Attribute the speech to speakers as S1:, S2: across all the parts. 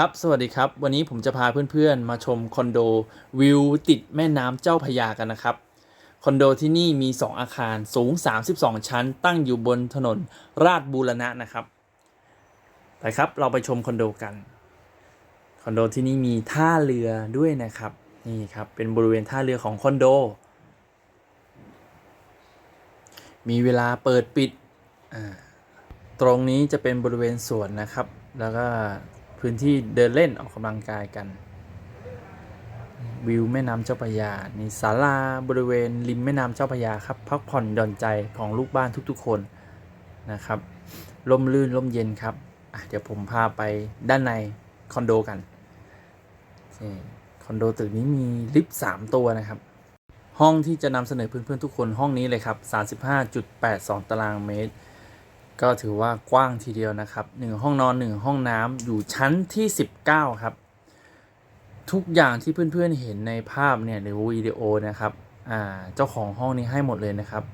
S1: ครับ สวัสดีครับ วันนี้ผมจะพาเพื่อนๆ มาชมคอนโดวิวติดแม่น้ำเจ้าพยากันนะครับ คอนโดที่นี่มี 2 อาคารสูง 32 ชั้น ตั้งอยู่บนถนนราชบูรณะนะครับ ไปครับ เราไปชมคอนโดกัน คอนโดที่นี่มีท่าเรือด้วยนะครับ นี่ครับ เป็นบริเวณท่าเรือของคอนโด มีเวลาเปิดปิด ตรงนี้จะเป็นบริเวณสวนนะครับ แล้วก็ พื้นที่เดินเล่นออกกำลังกายกัน วิวแม่น้ำเจ้าพระยานี่ศาลาบริเวณริมแม่น้ำเจ้าพระยาครับพักผ่อนหย่อนใจของลูกบ้านทุกๆคนนะครับร่มรื่นร่มเย็นครับเดี๋ยวผมพาไปด้านในคอนโดกันคอนโดตึกนี้มีลิฟต์3ตัวนะครับ ห้องที่จะนำเสนอเพื่อนๆทุกคนห้องนี้เลยครับ 35.82 ตารางเมตร ก็ถือว่ากว้างทีเดียวนะครับหนึ่งห้องนอนหนึ่งห้องน้ำอยู่ชั้นที่ 19 ครับ ทุกอย่างที่เพื่อนๆเห็นในภาพเนี่ยหรือวิดีโอนะครับอ่าเจ้าของห้องนี้ให้หมดเลยนะครับ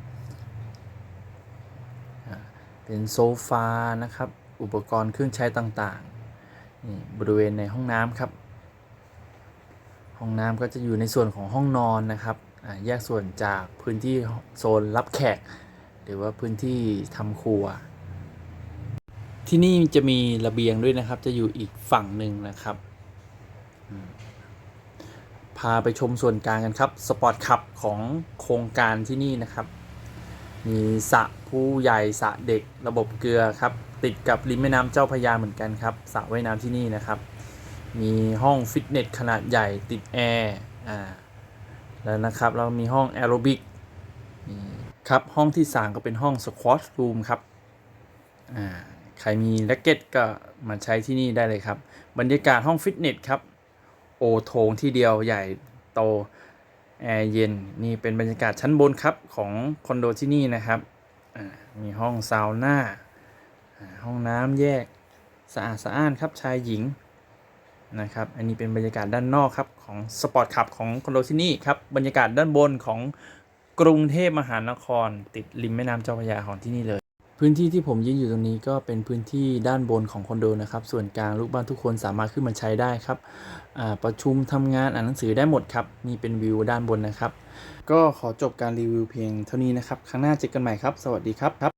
S1: เป็นโซฟานะครับ อุปกรณ์เครื่องใช้ต่างๆนี่บริเวณในห้องน้ำครับ ห้องน้ำก็จะอยู่ในส่วนของห้องนอนนะครับอ่าแยกส่วนจากพื้นที่โซนรับแขก หรือว่าพื้นที่ทำครัว ที่นี่จะมีระเบียงด้วยนะครับ จะอยู่อีกฝั่งหนึ่งนะครับ พาไปชมส่วนกลางกันครับสปอร์ตคับของโครงการที่นี่นะครับ มีสระผู้ใหญ่สระเด็กระบบเกลือครับ ติดกับริมแม่น้ำเจ้าพระยาเหมือนกันครับสระว่ายน้ำที่นี่นะครับ มีห้องฟิตเนสขนาดใหญ่ติดแอร์อ่าแล้วนะครับเรามีห้องแอโรบิกครับห้องที่ 3 ก็เป็นห้องสควอชรูมครับอ่า ใครมีแร็กเก็ตก็มาใช้ที่นี่ได้เลยครับ บรรยากาศห้องฟิตเนสครับ โอโถงที่เดียวใหญ่โต แอร์เย็น นี่เป็นบรรยากาศชั้นบนครับของคอนโดที่นี่นะครับมีห้องซาวน่าอ่า ห้องน้ำแยกสะอาดสะอ้านครับชายหญิงนะครับ อันนี้เป็นบรรยากาศด้านนอกครับของสปอร์ตคลับของคอนโดที่นี่ครับ บรรยากาศด้านบนของกรุงเทพมหานคร ติดริมแม่น้ำเจ้าพระยาของที่นี่เลย พื้นที่ที่ผมยืนอยู่ตรงนี้ก็เป็นพื้นที่ด้านบนของคอนโดนะครับ ส่วนกลางลูกบ้านทุกคนสามารถขึ้นมาใช้ได้ครับประชุมทำงานอ่านหนังสือได้หมดครับนี่เป็นวิวด้านบนนะครับ ก็ขอจบการรีวิวเพียงเท่านี้นะครับ ครั้งหน้าเจอกันใหม่ครับ สวัสดีครับ